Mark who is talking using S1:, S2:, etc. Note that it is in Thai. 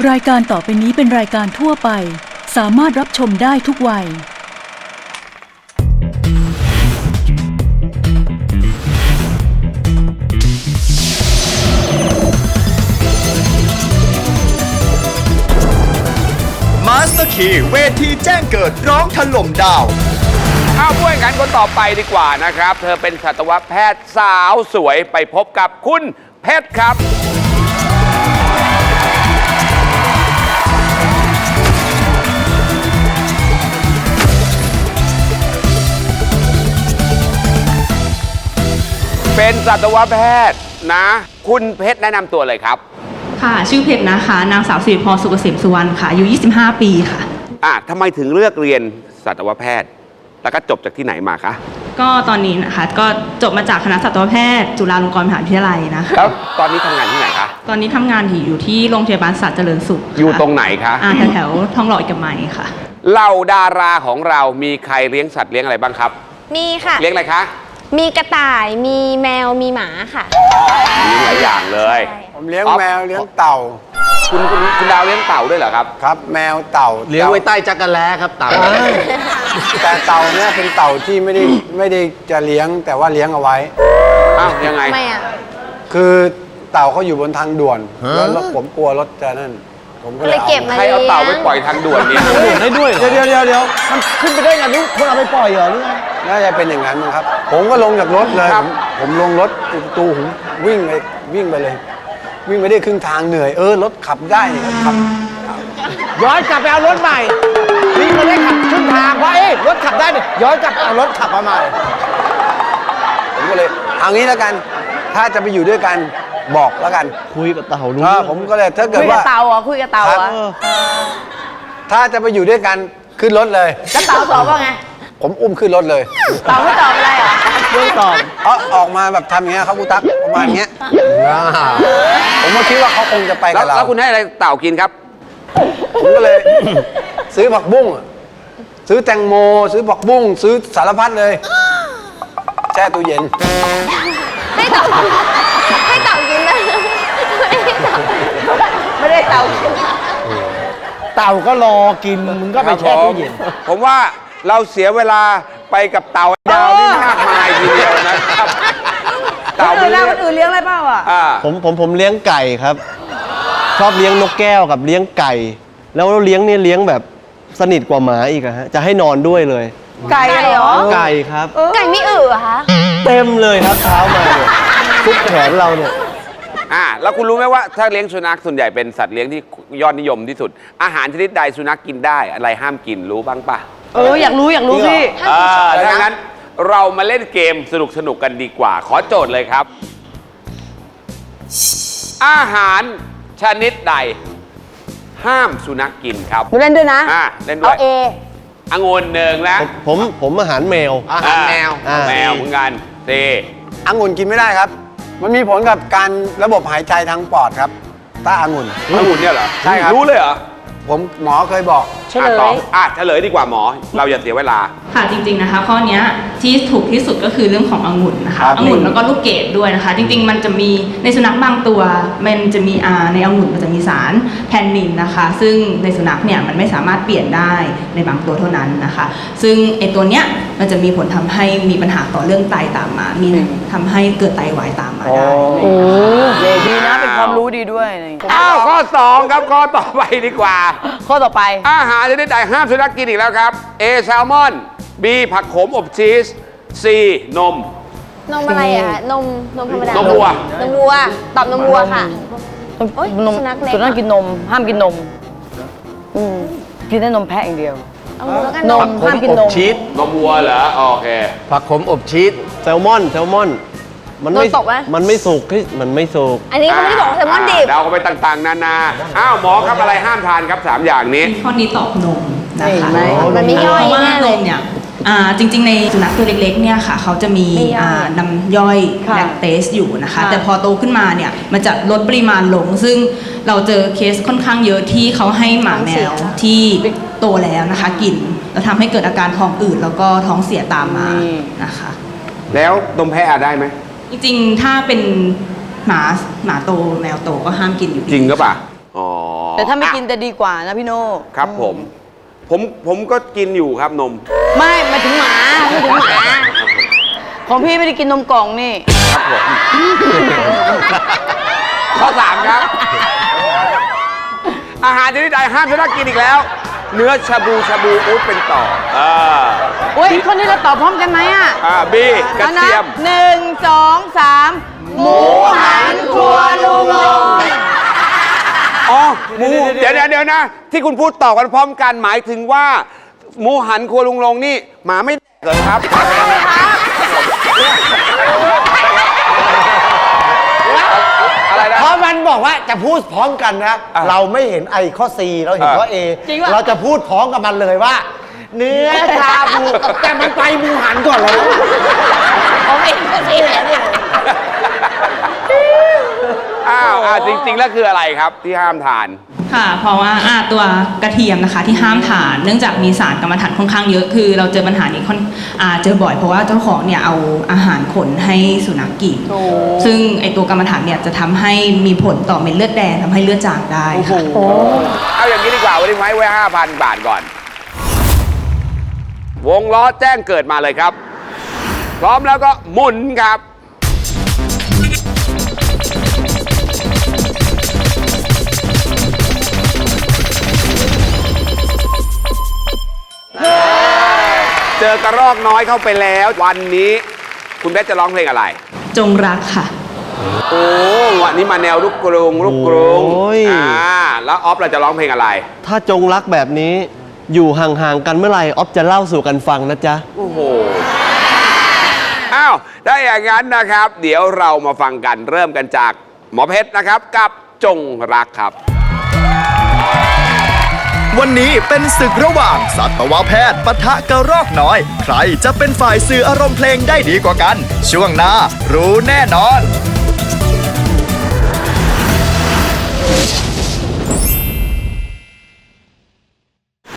S1: รายการต่อไปนี้เป็นรายการทั่วไป สามารถรับชมได้ทุกวัย
S2: มาสเตอร์คีเวทีแจ้งเกิดร้องถล่มดาว
S3: เอาผู้แข่งขันคนต่อไปดีกว่านะครับ เธอเป็นสัตวแพทย์สาวสวยไปพบกับคุณเพชรครับ เป็นสัตวแพทย์นะ คุณเพชรแนะนำตัวเลยครับ
S4: ค่ะ ชื่อเพชรนะคะ นางสาวสิริพรสุกเกษมสุวรรณค่ะอายุ 25 ปีค่ะ
S3: อะทำไมถึงเลือกเรียนสัตวแพทย์ แล้วก็จบจากที่ไหนมาคะ
S4: ก็ตอนนี้นะคะ ก็จบมาจากคณะสัตวแพทย์จุฬาลงกรณ์มหาวิทยาลัยนะคะ
S3: แล้วตอนนี้ทำงานที่ไหนคะ
S4: ตอนนี้ทำงานอยู่ที่โรงพยาบาลสัตว์เจริญสุขค่ะ
S3: อยู่ตรงไหนคะ
S4: อ่าแถวๆทองหล่อเอกมัยค่ะ
S3: เหล่าดาราของเรามีใครเลี้ยงสัตว์เลี้ยงอะไรบ้างครับ
S5: มีค่ะ
S3: เลี้ยงอะไรคะ
S5: มีกระต่ายมีแมวมีหมาค่ะ
S3: มีหลายอย่างเลย
S6: ผมเลี้ยง
S3: อ๊อฟ
S6: แมวเลี้ยงเต่า
S3: คุณคุณคุณดาวเลี้ยงเต่าด้วยเหรอครับ
S6: ครับ แมวเต่า
S7: เลี้ยงไว้ใต้จักรแล้ครับเต่า
S6: แต่เต่าเนี่ยเป็นเต่าที่ไม่ได้ไม่ได้จะเลี้ยงแต่ว่าเลี้ยงเอาไว้
S3: อ้าวยังไง
S5: ทำไมอะ
S6: คือเต่าเขาอยู่บนทางด่วนแล้วรถผมกลัวรถจะนั่น ผมก็เลย
S5: เลยเก็บ
S6: เอา
S5: มา
S3: ใครเอาเต่าไปปล่อยทางด่วนเนี่ย
S7: ได้ด้วยเหรอ
S8: เดี๋ยวเดี๋ยวเดี๋ยวมันขึ้นไปได้ไงนี่คนเอาไปปล่อยเหรอหรือไง
S6: น่าจะเป็นอย่างนั้นมั้งครับ ผมก็ลงจากรถเลยผมผมลงรถประตูผมวิ่งไปวิ่งไปเลย วิ่งไปได้ครึ่งทางเหนื่อยเออรถขับได้นี่ขับ
S8: ย้อนกลับไปเอารถใหม่วิ่งมาได้ขับครึ่งทางเพราะเอ้ยรถขับได้เนี่ยย้อนกลับไปเอารถขับมาใหม่
S6: ผมก็เลยเอางี้แล้วกัน ถ้าจะไปอยู่ด้วยกันบอกแล้วกัน
S7: คุยกับเต่ารู้
S6: เออผมก็เลยถ้าเกิด
S5: คุยกับ
S6: ว่า
S5: เต่าอะคุยกับเต่า
S6: ครับ
S5: อะ
S6: ถ้าจะไปอยู่ด้วยกันขึ้นรถเลย
S5: แล้วเต่าตอบว่าไง
S6: ผมอุ้มขึ้นรถเลย
S5: เต่าไม่ตอบอะไรเหรอ
S8: เรื่องตอบ
S6: เอาออกมาแบบทำอย่างเงี้ยครับกูตักประมาณเงี้ยผมก็คิดว่าเขาคงจะไป
S3: แล้
S6: กั
S3: ว
S6: บเรา
S3: แล้วคุณให้อะไรเต่ากินครับ
S6: ผมก็เลย ซื้อผักบุ้งอะซื้อแตงโม ซื้อผักบุ้ง ซื้อสารพัดเลยแช่ตู้เย็น
S5: ให้เต่าให้เต่ากินนะไม่ได้เต่ากิน
S8: เต่าก็รอกินมึงก็ไปแช่ตู้เย็น
S3: ผมว่า เราเสียเวลาไปกับเต่าดาวนี่มากมายทีเดียวนะครับเต่ามันเลี้ยง
S5: คนอื่นเลี้ยงอะไรเปล่าอะ
S3: อ่า
S7: ผมผมผมเลี้ยงไก่ครับ ชอบเลี้ยงนกแก้วกับเลี้ยงไก่ แล้วเลี้ยงเนี่ยเลี้ยงแบบสนิทกว่าหมาอีกอะฮะจะให้นอนด้วยเลย
S5: ไก่เหรอ
S7: ไก่ครับ
S5: ไก่ไม่อือเหรอคะ
S7: เต็มเลยครับเช้ามาเนี่ยทุกแขนเราเนี่ย
S3: อ่าแล้วคุณรู้ไหมว่า ถ้าเลี้ยงสุนัขส่วนใหญ่เป็นสัตว์เลี้ยงที่ยอดนิยมที่สุด อาหารชนิดใดสุนัขกินได้ อะไรห้ามกินรู้บ้างปะ
S5: เอออยากรู้อยากรู้พี่
S3: เออถ้างั้นเรามาเล่นเกมสนุกสนุกๆกันดีกว่า ขอโจทย์เลยครับ อาหารชนิดใด ห้ามสุนัขกินครับ
S5: หนูเล่นด้วยนะ
S3: อ่าเล่นด้วย
S5: เอาเอ
S3: องุ่นหนึ่งนะ
S7: ผมผมอาหารแมว
S6: อาหารแมว
S7: อ่า
S3: แมวเหมือนกันเซ
S6: องุ่นกินไม่ได้ครับ มันมีผลกับการระบบหายใจทางปอดครับถ้าองุ่น
S3: องุ่นเนี่ยเหรอ
S6: ใช่ครับ
S3: รู้เลยเหรอ
S6: ผมหมอเคยบอก
S5: เฉลย
S3: อะตอบอะเฉลยดีกว่าหมอ เราอย่าเสียเวลา
S4: ค่ะจริงๆนะคะ ข้อเนี้ยที่ถูกที่สุดก็คือเรื่องขององุ่นนะคะ
S6: ครับ
S4: องุ่นแล้วก็ลูกเกดด้วยนะคะ จริงๆ มันจะมีในสุนัขบางตัว มันจะมีอาในองุ่นมันจะมีสารแทนนินนะคะ ซึ่งในสุนัขเนี่ยมันไม่สามารถเปลี่ยนได้ในบางตัวเท่านั้นนะคะ ซึ่งไอตัวเนี้ยมันจะมีผลทำให้มีปัญหาต่อเรื่องไตตามมา มีทำให้เกิดไตวายตามมาได้
S5: เด็ดีนะเป็นความรู้ดีด้วย
S3: อ้าวข้อ2ครับ ข้อต่อไปดีกว่า
S5: ข้อต่อไป
S3: อาหารชนิดใดห้ามสุนัขกินอีกแล้วครับ A แซลมอน B ผักขมอบชีส C นม
S5: นมอะไรอะนมนมธรรมดาน
S3: มวัว
S5: นมวัว ตอบนมวัวค่ะโอ๊ย
S9: นม
S5: สุนัขเล็ก
S9: สุนัขกินนม ห้ามกินนม อืมกินได้นมแพะอย่างเดียว
S5: เอามือแล้วกัน
S9: น
S5: น
S9: ม
S5: ม
S9: ห้ามกินน
S7: อบ
S9: ม
S7: ชีส
S3: นมวัวเหรอโอเค
S7: ผักขมอบชีสแซลมอนแซลมอน มันไม่
S5: โดนตกไหม
S7: มันไม่สุกที่มันไม่สุก
S5: อันนี้เขาไม่ได้บอกว่าแซลมอนดิบ
S3: เราก็ไปต่างๆ นานา อ้าวหมอครับอะไรห้ามทานครับ 3 อย่างนี้
S4: ข้อนี้ตอบนมนะคะ
S9: เห็นไหม
S5: มันไม่ย่อย
S4: เพราะว่า
S5: แน่
S4: น
S5: เลย
S4: มเนี่ย อ่าจริงๆ ในสุนัขตัวเล็กๆเนี่ยค่ะเขาจะมี
S5: ไม่ย่อย
S4: อ่าน้ำย่อย
S9: ค่ะ
S4: แลคเตสอยู่นะคะ
S9: ค่ะ
S4: แต่พอโตขึ้นมาเนี่ยมันจะลดปริมาณลง ซึ่งเราเจอเคสค่อนข้างเยอะที่เขาให้หมาแมวที่โตแล้วนะคะกินแล้วทำให้เกิดอาการท้องอืดแล้วก็ท้องเสียตามมานะคะ
S3: แล้วนมแพะได้ไหม
S4: จริงๆ ถ้าเป็นหมาหมาโตแมวโตก็ห้ามกินอยู่ดี
S3: จริงก็ปล่ะอ๋อ
S9: แต่ถ้าไม่กิน
S3: อะ
S9: จะดีกว่านะพี่โน่
S3: ครับผม ผมผมก็กินอยู่ครับนม
S9: ไม่หมายถึงหมาไม่ถึงหมา ของพี่ไม่ได้กินนมกล่องนี่
S3: ครับผมข้อสามครับ อาหารชนิดใดห้ามชนะกินอีกแล้ว เนื้อชาบูชาบูอู๊ดเป็นต่ออ่า
S9: โอ้ยคนนี้เราตอบพร้อมกันไหมอะ
S3: อ่าบีกระ
S9: อานะ
S3: เทียม
S9: หนึ่งสองสามหมูหันครัวลุงลง
S3: อ๋อหมูเดี๋ยวเดี๋ยวเดี๋ยวนะ ที่คุณพูดต่อกันพร้อมกันหมายถึงว่า หมูหันครัวลุงลงนี่ หมาไม่เหรอครับ อะไรนะ
S8: เพราะมันบอกว่าจะพูดพร้อมกันนะ
S3: อะ
S8: เราไม่เห็นไอข้อ C เราเห็น
S3: อะ
S8: ข้อ A
S9: จริงปะ
S8: เราจะพูดพร้อมกับมันเลยว่า เนื้อชาบูแต่มันไปหมูหันก่อนแล้ว
S9: ของเองก็สิเนี่ย
S3: อ้าวอ่าจริง ๆ แล้วคืออะไรครับที่ห้ามทาน
S4: ค่ะ เพราะว่าอ่าตัวกระเทียมนะคะที่ห้ามทานเนื่องจากมีสารกรรมฐานค่อนข้างเยอะคือ เราเจอปัญหานี้ค่อนอ่าเจอบ่อยเพราะว่าเจ้าของเนี่ยเอาอาหารขนให้สุนัขกินซึ่งไอตัวกรรมฐานเนี่ยจะทำให้มีผลต่อเม็ดเลือดแดงทำให้เลือดจางได้ค่ะ
S3: เอาอย่างนี้ดีกว่าวันนี้ไว้ไว้ห้าพันบาทก่อน วงล้อแจ้งเกิดมาเลยครับ พร้อมแล้วก็หมุนครับ เจอกระรอกน้อยเข้าไปแล้ว วันนี้ คุณเบสจะร้องเพลงอะไร
S4: จงรักค่ะ
S3: โอ้วันนี้มาแนวลูกกรุงลูกกรุง
S7: โอ้ย
S3: อ่าแล้วออฟเราจะร้องเพลงอะไร
S7: ถ้าจงรักแบบนี้ อยู่ห่างๆกันเมื่อไหร่ออฟจะเล่าสู่กันฟังนะจ๊ะ
S3: โอ้โห อ้าวได้อย่างนั้นนะครับ เดี๋ยวเรามาฟังกันเริ่มกันจากหมอเพชรนะครับ กับจงรักครับ
S2: วันนี้เป็นศึกระหว่างสัตวแพทย์ปะทะกระรอกน้อย ใครจะเป็นฝ่ายสื่ออารมณ์เพลงได้ดีกว่ากัน ช่วงหน้ารู้แน่นอน